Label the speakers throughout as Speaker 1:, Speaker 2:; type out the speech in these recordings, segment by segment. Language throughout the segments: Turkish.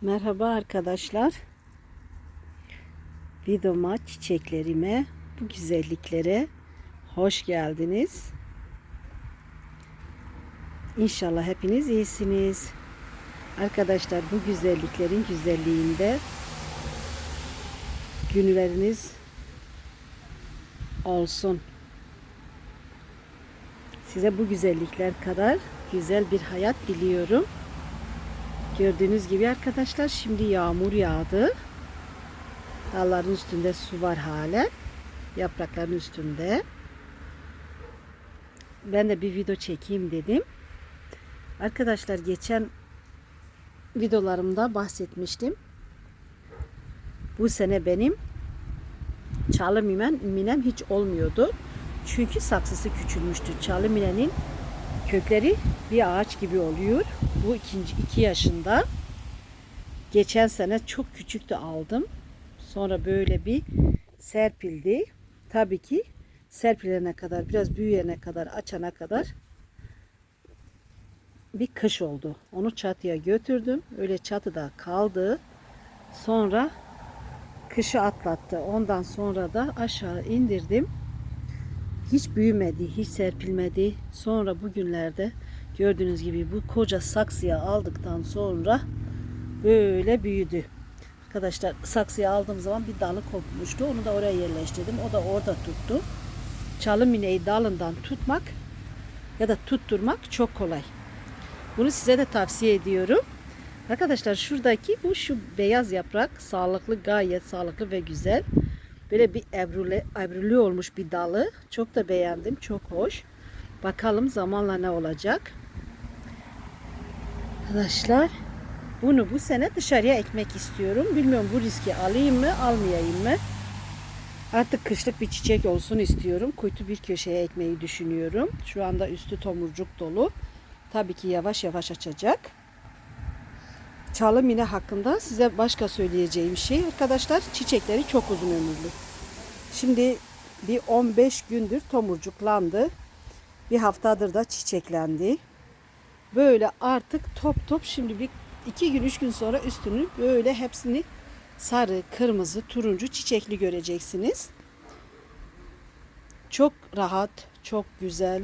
Speaker 1: Merhaba arkadaşlar. Videoma, çiçeklerime, bu güzelliklere hoş geldiniz. İnşallah hepiniz iyisiniz. Arkadaşlar bu güzelliklerin güzelliğinde günleriniz olsun. Size bu güzellikler kadar güzel bir hayat diliyorum. Gördüğünüz gibi arkadaşlar şimdi yağmur yağdı. Dalların üstünde su var halen. Yaprakların üstünde. Ben de bir video çekeyim dedim. Arkadaşlar geçen videolarımda bahsetmiştim. Bu sene benim çalı minem, hiç olmuyordu. Çünkü saksısı küçülmüştü. Çalı minenin kökleri bir ağaç gibi oluyor. Bu ikinci iki yaşında. Geçen sene çok küçüktü aldım. Sonra böyle bir serpildi. Tabii ki serpilene kadar biraz büyüyene kadar açana kadar bir kış oldu. Onu çatıya götürdüm. Öyle çatıda kaldı. Sonra kışı atlattı. Ondan sonra da aşağı indirdim. Hiç büyümedi, hiç serpilmedi. Sonra bugünlerde gördüğünüz gibi bu koca saksıya aldıktan sonra böyle büyüdü. Arkadaşlar saksıya aldığım zaman bir dalı kopmuştu. Onu da oraya yerleştirdim. O da orada tuttu. Çalı mineyi dalından tutmak ya da tutturmak çok kolay. Bunu size de tavsiye ediyorum. Arkadaşlar şuradaki bu şu beyaz yaprak sağlıklı gayet sağlıklı ve güzel. Böyle bir ebruli, ebruli olmuş bir dalı. Çok da beğendim. Çok hoş. Bakalım zamanla ne olacak. Arkadaşlar bunu bu sene dışarıya ekmek istiyorum. Bilmiyorum bu riski alayım mı almayayım mı. Artık kışlık bir çiçek olsun istiyorum. Kuytu bir köşeye ekmeyi düşünüyorum. Şu anda üstü tomurcuk dolu. Tabii ki yavaş yavaş açacak. Çağla mine hakkında size başka söyleyeceğim şey arkadaşlar çiçekleri çok uzun ömürlü. Şimdi bir 15 gündür tomurcuklandı. Bir haftadır da çiçeklendi. Böyle artık top top şimdi bir iki gün üç gün sonra üstünü böyle hepsini sarı, kırmızı, turuncu çiçekli göreceksiniz. Çok rahat, çok güzel.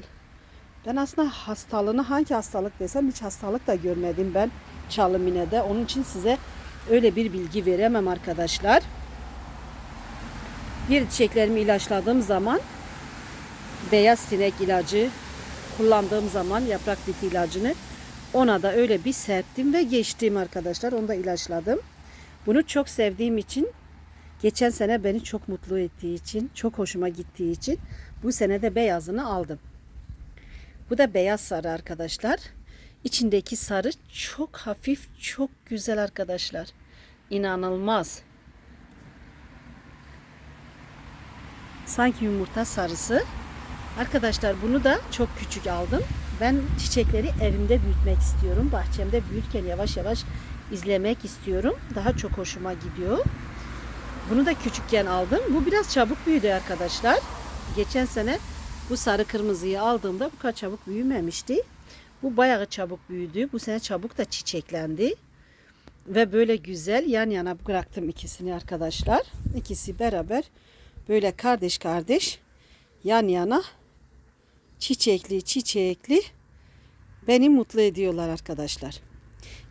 Speaker 1: Ben aslında hastalığını hangi hastalık desem hiç hastalık da görmedim ben Çalımine'de. Onun için size öyle bir bilgi veremem arkadaşlar. Bir çiçeklerimi ilaçladığım zaman beyaz sinek ilacı kullandığım zaman yaprak biti ilacını ona da öyle bir serptim ve geçtim arkadaşlar. Onu da ilaçladım. Bunu çok sevdiğim için geçen sene beni çok mutlu ettiği için, çok hoşuma gittiği için bu sene de beyazını aldım. Bu da beyaz sarı arkadaşlar. İçindeki sarı çok hafif, çok güzel arkadaşlar. İnanılmaz. Sanki yumurta sarısı. Arkadaşlar bunu da çok küçük aldım. Ben çiçekleri evimde büyütmek istiyorum. Bahçemde büyürken yavaş yavaş izlemek istiyorum. Daha çok hoşuma gidiyor. Bunu da küçükken aldım. Bu biraz çabuk büyüdü arkadaşlar. Geçen sene bu sarı kırmızıyı aldığımda bu kadar çabuk büyümemişti. Bu bayağı çabuk büyüdü. Bu sene çabuk da çiçeklendi. Ve böyle güzel yan yana bıraktım ikisini arkadaşlar. İkisi beraber böyle kardeş kardeş yan yana çiçekli çiçekli beni mutlu ediyorlar arkadaşlar.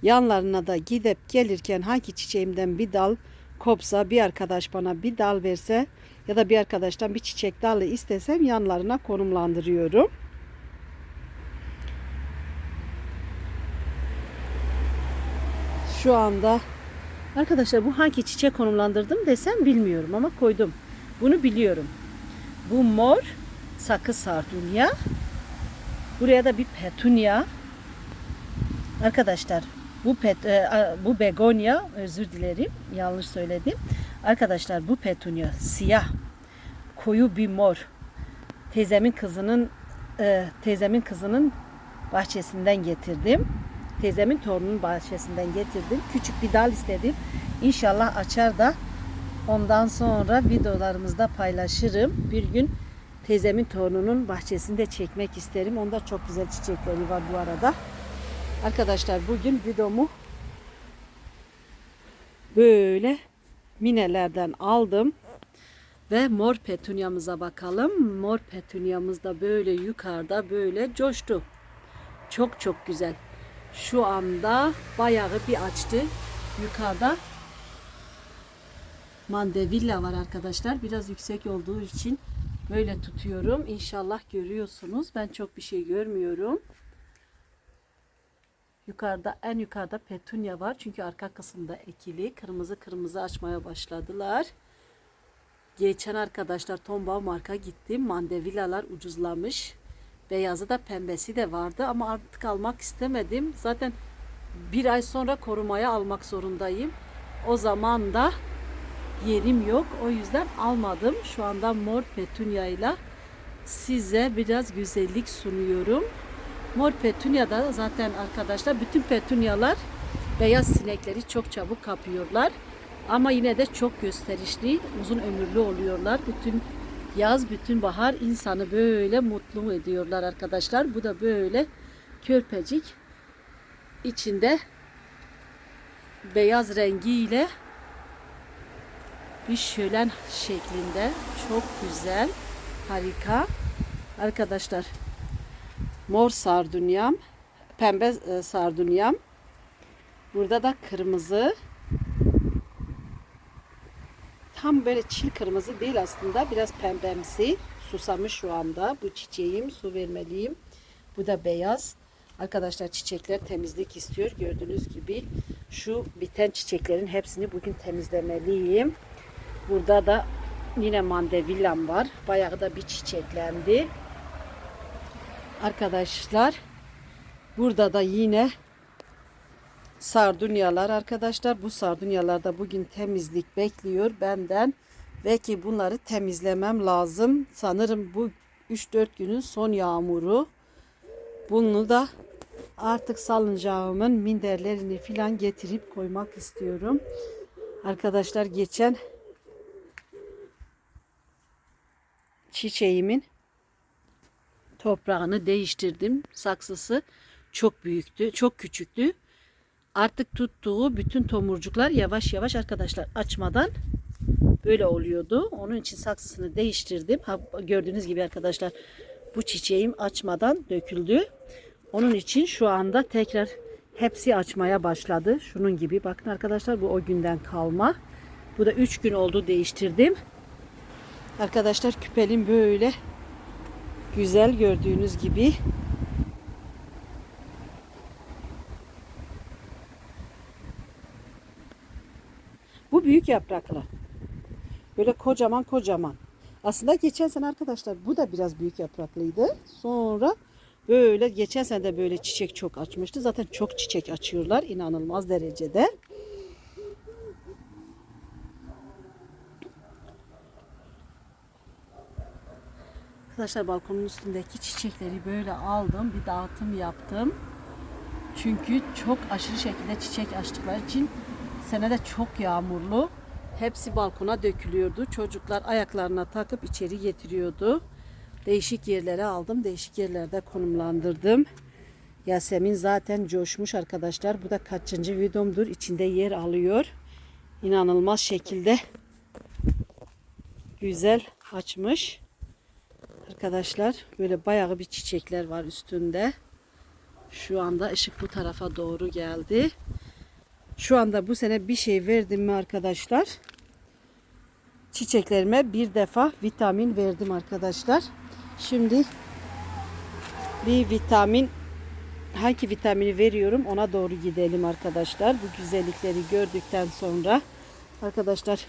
Speaker 1: Yanlarına da gidip gelirken hangi çiçeğimden bir dal kopsa bir arkadaş bana bir dal verse ya da bir arkadaştan bir çiçek dalı istesem yanlarına konumlandırıyorum. Şu anda arkadaşlar bu hangi çiçek konumlandırdım desem bilmiyorum ama koydum. Bunu biliyorum. Bu mor sakız sardunya. Buraya da bir petunya. Arkadaşlar bu pet, e, bu begonya özür dilerim yanlış söyledim. Arkadaşlar bu petunya siyah koyu bir mor. Teyzemin kızının e, teyzemin kızının bahçesinden getirdim. Teyzemin torunun bahçesinden getirdim. Küçük bir dal istedim. İnşallah açar da ondan sonra videolarımızda paylaşırım. Bir gün teyzemin torununun bahçesinde çekmek isterim. Onda çok güzel çiçekleri var bu arada. Arkadaşlar bugün videomu Böyle minelerden aldım. Ve mor petunyamıza bakalım. Mor petunyamız da böyle yukarıda böyle coştu. Çok çok güzel. Şu anda bayağı bir açtı. Yukarıda mandevilla var arkadaşlar. Biraz yüksek olduğu için böyle tutuyorum. İnşallah görüyorsunuz. Ben çok bir şey görmüyorum. Yukarıda en yukarıda petunya var. Çünkü arka kısımda ekili. Kırmızı kırmızı açmaya başladılar. Geçen arkadaşlar Tomba marka gittim. Mandevillalar ucuzlamış. Beyazı da pembesi de vardı ama artık almak istemedim. Zaten bir ay sonra korumaya almak zorundayım. O zaman da yerim yok. O yüzden almadım. Şu anda mor petunya ile size biraz güzellik sunuyorum. Mor petunya da zaten arkadaşlar bütün petunyalar beyaz sinekleri çok çabuk kapıyorlar. Ama yine de çok gösterişli, uzun ömürlü oluyorlar. Bütün yaz, bütün bahar insanı böyle mutlu ediyorlar arkadaşlar. Bu da böyle körpecik içinde beyaz rengiyle bir şölen şeklinde. Çok güzel. Harika. Arkadaşlar mor sardunyam pembe e, sardunyam. Burada da kırmızı. Tam böyle çil kırmızı değil aslında. Biraz pembemsi. Susamış şu anda. Bu çiçeğim su vermeliyim. Bu da beyaz. Arkadaşlar çiçekler temizlik istiyor. Gördüğünüz gibi şu biten çiçeklerin hepsini bugün temizlemeliyim Burada da yine mandevillam var. Bayağı da bir çiçeklendi. Arkadaşlar burada da yine sardunyalar arkadaşlar. Bu sardunyalar da bugün temizlik bekliyor benden. Ve ki bunları temizlemem lazım. Sanırım bu 3-4 günün son yağmuru. Bunu da artık salıncağımın minderlerini filan getirip koymak istiyorum. Arkadaşlar geçen çiçeğimin toprağını değiştirdim. Saksısı çok büyüktü, çok küçüktü. Artık tuttuğu bütün tomurcuklar yavaş yavaş arkadaşlar açmadan böyle oluyordu. Onun için saksısını değiştirdim. Ha, gördüğünüz gibi arkadaşlar bu çiçeğim açmadan döküldü. Onun için şu anda tekrar hepsi açmaya başladı. Şunun gibi bakın arkadaşlar bu o günden kalma. Bu da 3 gün oldu değiştirdim. Arkadaşlar küpelim böyle güzel gördüğünüz gibi. Bu büyük yapraklı. Böyle kocaman kocaman. Aslında geçen sene arkadaşlar bu da biraz büyük yapraklıydı. Sonra böyle geçen sene de böyle çiçek çok açmıştı. Zaten çok çiçek açıyorlar inanılmaz derecede. Arkadaşlar balkonun üstündeki çiçekleri böyle aldım. Bir dağıtım yaptım. Çünkü çok aşırı şekilde çiçek açtıkları için senede çok yağmurlu. Hepsi balkona dökülüyordu. Çocuklar ayaklarına takıp içeri getiriyordu. Değişik yerlere aldım. Değişik yerlerde konumlandırdım. Yasemin zaten coşmuş arkadaşlar. Bu da kaçıncı videomdur. İçinde yer alıyor. İnanılmaz şekilde güzel açmış. Arkadaşlar böyle bayağı bir çiçekler var üstünde. Şu anda ışık bu tarafa doğru geldi. Şu anda bu sene bir şey verdim mi arkadaşlar? Çiçeklerime bir defa vitamin verdim arkadaşlar. Şimdi bir vitamin hangi vitamini veriyorum ona doğru gidelim arkadaşlar. Bu güzellikleri gördükten sonra arkadaşlar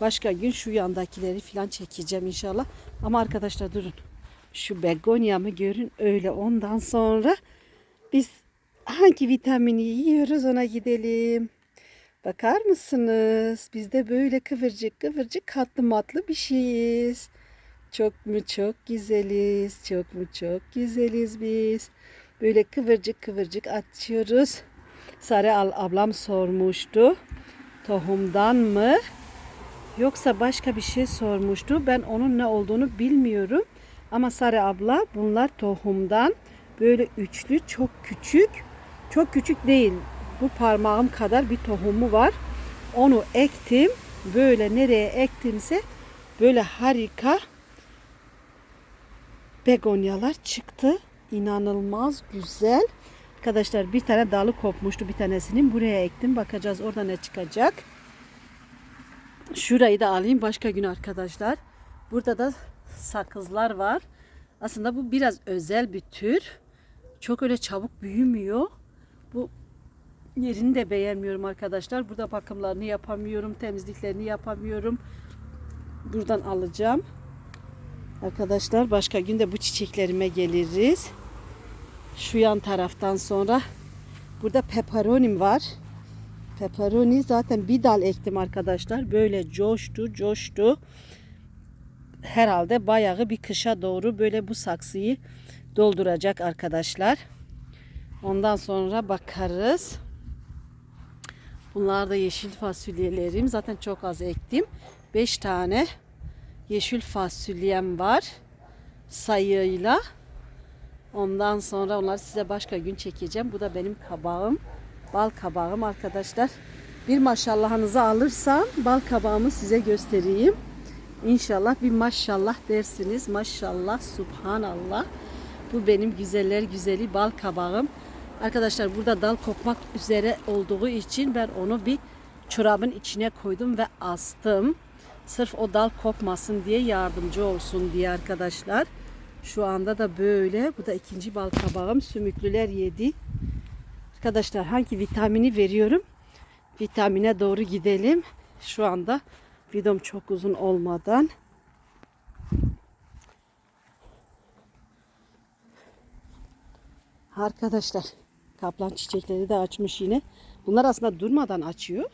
Speaker 1: Başka gün şu yandakileri falan çekeceğim inşallah. Ama arkadaşlar durun. Şu begonyamı görün öyle ondan sonra biz hangi vitamini yiyoruz ona gidelim. Bakar mısınız? Biz de böyle kıvırcık kıvırcık katlı matlı bir şeyiz. Çok mu çok güzeliz. Çok mu çok güzeliz biz. Böyle kıvırcık kıvırcık atıyoruz. Sarı ablam sormuştu. Tohumdan mı? Yoksa başka bir şey sormuştu. Ben onun ne olduğunu bilmiyorum. Ama Sarı abla bunlar tohumdan böyle üçlü çok küçük. Çok küçük değil. Bu parmağım kadar bir tohumu var. Onu ektim. Böyle nereye ektimse böyle harika begonyalar çıktı. İnanılmaz güzel. Arkadaşlar bir tane dalı kopmuştu bir tanesinin. Buraya ektim. Bakacağız orada ne çıkacak. Şurayı da alayım başka gün arkadaşlar. Burada da sakızlar var. Aslında bu biraz özel bir tür. Çok öyle çabuk büyümüyor. Bu yerini de beğenmiyorum arkadaşlar. Burada bakımlarını yapamıyorum. Temizliklerini yapamıyorum. Buradan alacağım. Arkadaşlar başka gün de bu çiçeklerime geliriz. Şu yan taraftan sonra burada peperonim var. Pepperoni zaten bir dal ektim arkadaşlar. Böyle coştu coştu. Herhalde bayağı bir kışa doğru böyle bu saksıyı dolduracak arkadaşlar. Ondan sonra bakarız. Bunlar da yeşil fasulyelerim. Zaten çok az ektim. 5 tane yeşil fasulyem var sayıyla. Ondan sonra onları size başka gün çekeceğim. Bu da benim kabağım. Bal kabağım arkadaşlar. Bir maşallahınızı alırsam bal kabağımı size göstereyim. İnşallah bir maşallah dersiniz. Maşallah, subhanallah. Bu benim güzeller güzeli bal kabağım. Arkadaşlar burada dal kopmak üzere olduğu için ben onu bir çorabın içine koydum ve astım. Sırf o dal kopmasın diye yardımcı olsun diye arkadaşlar. Şu anda da böyle. Bu da ikinci bal kabağım. Sümüklüler yedi. Arkadaşlar hangi vitamini veriyorum? Vitamine doğru gidelim. Şu anda videom çok uzun olmadan. Arkadaşlar kaplan çiçekleri de açmış yine. Bunlar aslında durmadan açıyor.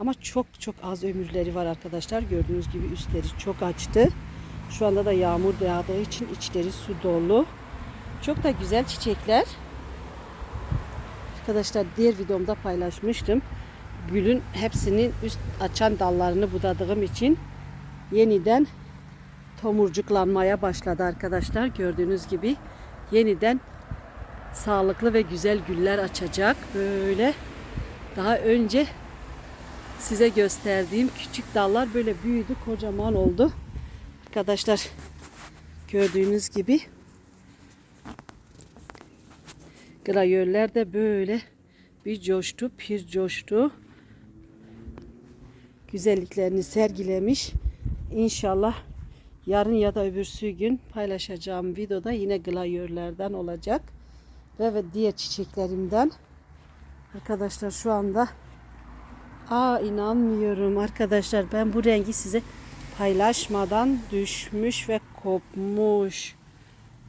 Speaker 1: Ama çok çok az ömürleri var arkadaşlar. Gördüğünüz gibi üstleri çok açtı. Şu anda da yağmur yağdığı için içleri su dolu. Çok da güzel çiçekler. Arkadaşlar diğer videomda paylaşmıştım. Gülün hepsinin üst açan dallarını budadığım için yeniden tomurcuklanmaya başladı arkadaşlar. Gördüğünüz gibi yeniden sağlıklı ve güzel güller açacak. Böyle daha önce size gösterdiğim küçük dallar böyle büyüdü, kocaman oldu. Arkadaşlar gördüğünüz gibi Grayöller de böyle bir coştu, pir coştu. Güzelliklerini sergilemiş. İnşallah yarın ya da öbürsü gün paylaşacağım videoda yine glayörlerden olacak. Ve, ve diğer çiçeklerimden. Arkadaşlar şu anda Aa inanmıyorum arkadaşlar ben bu rengi size paylaşmadan düşmüş ve kopmuş.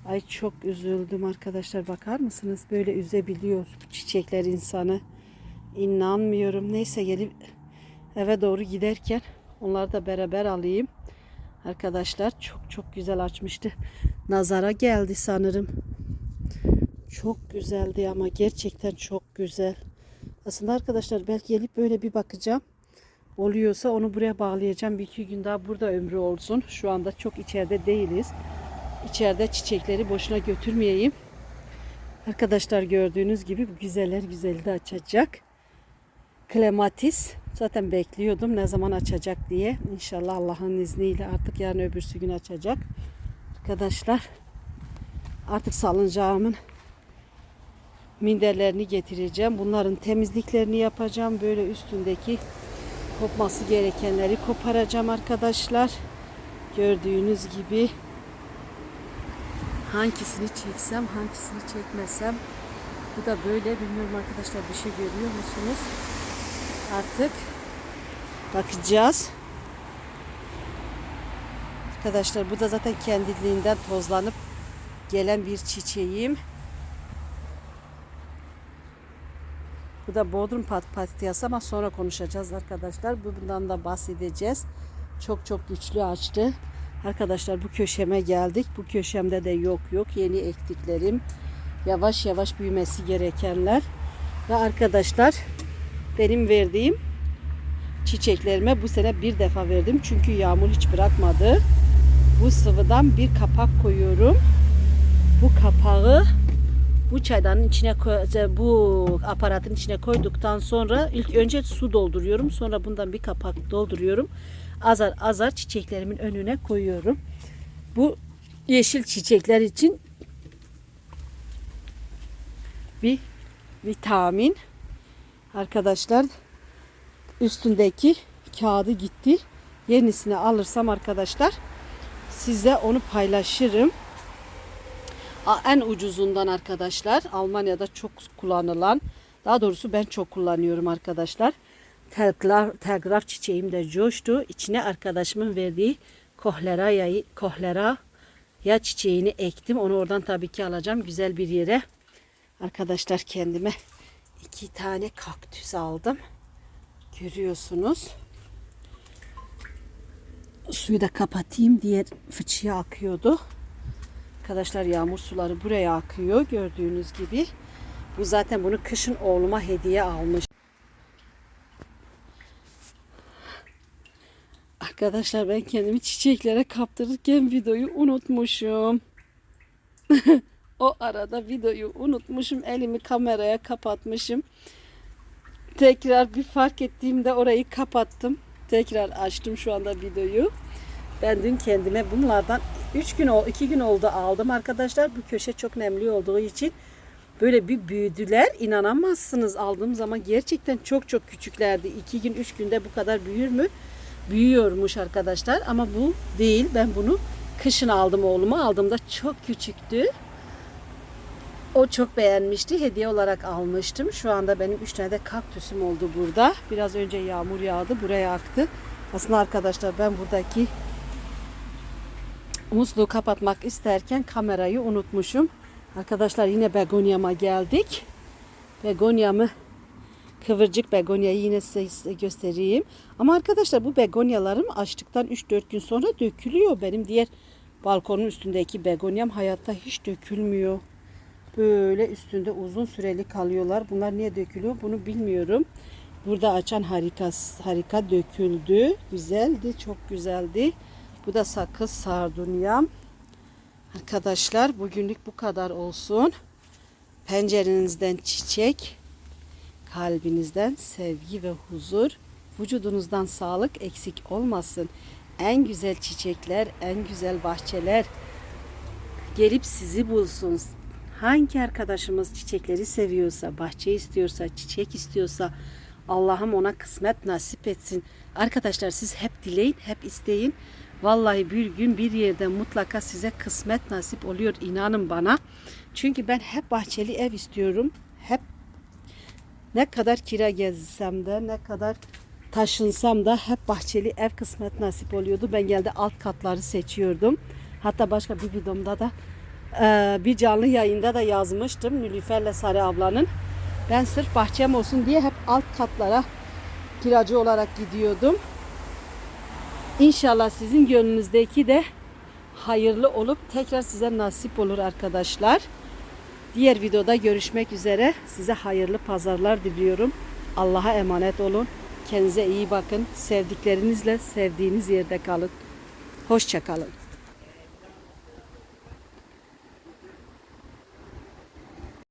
Speaker 1: Ay çok üzüldüm arkadaşlar bakar mısınız? Böyle üzebiliyor bu çiçekler insanı. İnanmıyorum. Neyse gelip eve doğru giderken onları da beraber alayım. Arkadaşlar çok çok güzel açmıştı. Nazara geldi sanırım. Çok güzeldi ama gerçekten çok güzel. Aslında arkadaşlar belki gelip böyle bir bakacağım. Oluyorsa onu buraya bağlayacağım. Bir iki gün daha burada ömrü olsun. Şu anda çok içeride değiliz. İçeride çiçekleri boşuna götürmeyeyim. Arkadaşlar gördüğünüz gibi bu güzeller güzeli de açacak. Klematis. Zaten bekliyordum ne zaman açacak diye. İnşallah Allah'ın izniyle artık yarın öbürsü gün açacak. Arkadaşlar artık salıncağımın minderlerini getireceğim. Bunların temizliklerini yapacağım. Böyle üstündeki kopması gerekenleri koparacağım arkadaşlar. Gördüğünüz gibi hangisini çeksem hangisini çekmesem bu da böyle bilmiyorum arkadaşlar bir şey görüyor musunuz? Artık bakacağız. Arkadaşlar bu da zaten kendiliğinden tozlanıp gelen bir çiçeğim. Bu da Bodrum pat patiyası ama sonra konuşacağız arkadaşlar. Bundan da bahsedeceğiz. Çok çok güçlü açtı. Arkadaşlar bu köşeme geldik. Bu köşemde de yok yok yeni ektiklerim. Yavaş yavaş büyümesi gerekenler. Ve arkadaşlar benim verdiğim çiçeklerime bu sene bir defa verdim. Çünkü yağmur hiç bırakmadı. Bu sıvıdan bir kapak koyuyorum. Bu kapağı Bu çaydanın içine koy- bu aparatın içine koyduktan sonra ilk önce su dolduruyorum. Sonra bundan bir kapak dolduruyorum. Azar azar çiçeklerimin önüne koyuyorum. Bu yeşil çiçekler için bir vitamin. Arkadaşlar üstündeki kağıdı gitti. Yenisini alırsam arkadaşlar size onu paylaşırım. En ucuzundan arkadaşlar Almanya'da çok kullanılan daha doğrusu ben çok kullanıyorum arkadaşlar. Telgraf, telgraf çiçeğim de coştu. İçine arkadaşımın verdiği kohlera yayı, kohlera ya çiçeğini ektim. Onu oradan tabii ki alacağım güzel bir yere. Arkadaşlar kendime iki tane kaktüs aldım. Görüyorsunuz. Suyu da kapatayım. Diğer fıçıya akıyordu. Arkadaşlar yağmur suları buraya akıyor. Gördüğünüz gibi. Bu zaten bunu kışın oğluma hediye almış. Arkadaşlar ben kendimi çiçeklere kaptırırken videoyu unutmuşum. o arada videoyu unutmuşum. Elimi kameraya kapatmışım. Tekrar bir fark ettiğimde orayı kapattım. Tekrar açtım şu anda videoyu. Ben dün kendime bunlardan 3 gün 2 gün oldu aldım arkadaşlar. Bu köşe çok nemli olduğu için böyle bir büyüdüler. İnanamazsınız aldığım zaman gerçekten çok çok küçüklerdi. 2 gün 3 günde bu kadar büyür mü? Büyüyormuş arkadaşlar ama bu değil. Ben bunu kışın aldım oğluma. Aldığımda çok küçüktü. O çok beğenmişti. Hediye olarak almıştım. Şu anda benim 3 tane de kaktüsüm oldu burada. Biraz önce yağmur yağdı. Buraya aktı. Aslında arkadaşlar ben buradaki musluğu kapatmak isterken kamerayı unutmuşum. Arkadaşlar yine begonyama geldik. Begonyamı kıvırcık begonyayı yine size göstereyim. Ama arkadaşlar bu begonyalarım açtıktan 3-4 gün sonra dökülüyor. Benim diğer balkonun üstündeki begonyam hayatta hiç dökülmüyor. Böyle üstünde uzun süreli kalıyorlar. Bunlar niye dökülüyor bunu bilmiyorum. Burada açan harika, harika döküldü. Güzeldi, çok güzeldi. Bu da sakız sardunyam. Arkadaşlar bugünlük bu kadar olsun. Pencerenizden çiçek, kalbinizden sevgi ve huzur, vücudunuzdan sağlık eksik olmasın. En güzel çiçekler, en güzel bahçeler gelip sizi bulsun. Hangi arkadaşımız çiçekleri seviyorsa, bahçe istiyorsa, çiçek istiyorsa Allah'ım ona kısmet nasip etsin. Arkadaşlar siz hep dileyin, hep isteyin. Vallahi bir gün bir yerde mutlaka size kısmet nasip oluyor inanın bana. Çünkü ben hep bahçeli ev istiyorum. Hep ne kadar kira gezsem de ne kadar taşınsam da hep bahçeli ev kısmet nasip oluyordu. Ben geldi alt katları seçiyordum. Hatta başka bir videomda da e, bir canlı yayında da yazmıştım Nilüfer'le Sarı ablanın. Ben sırf bahçem olsun diye hep alt katlara kiracı olarak gidiyordum. İnşallah sizin gönlünüzdeki de hayırlı olup tekrar size nasip olur arkadaşlar. Diğer videoda görüşmek üzere. Size hayırlı pazarlar diliyorum. Allah'a emanet olun. Kendinize iyi bakın. Sevdiklerinizle sevdiğiniz yerde kalın. Hoşçakalın.